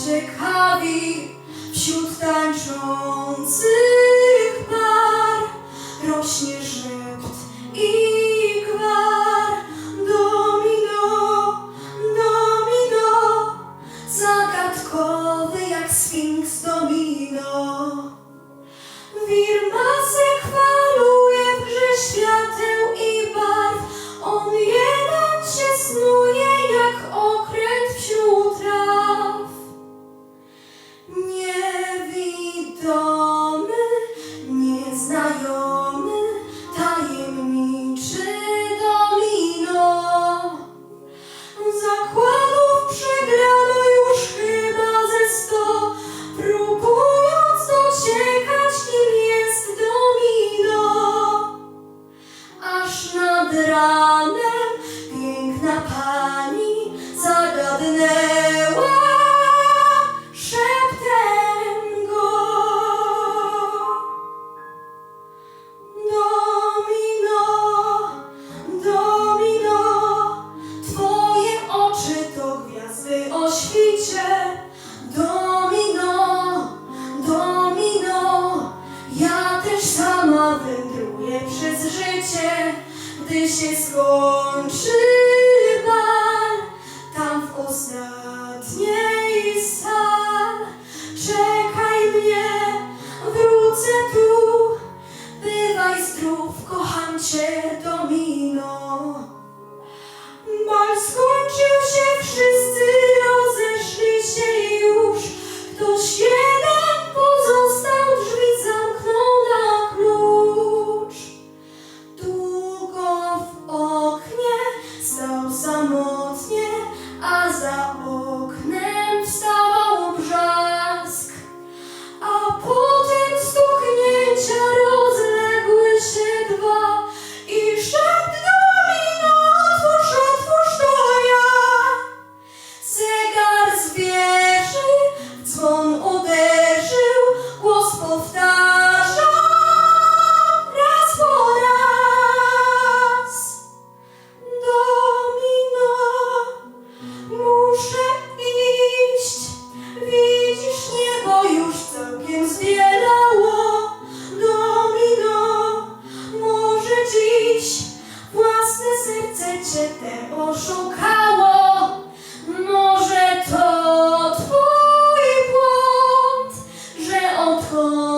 zaciekawi wśród tańczących par. Rośnie szept Niewidomy, nieznajomy, tajemniczy domino. Zakładów przegrano już chyba ze sto, próbując dociekać, kim jest domino. Aż nad ranem gdy się skończy bal, tam w Osnawie. poszukało. Może to twój błąd, że odchodzi.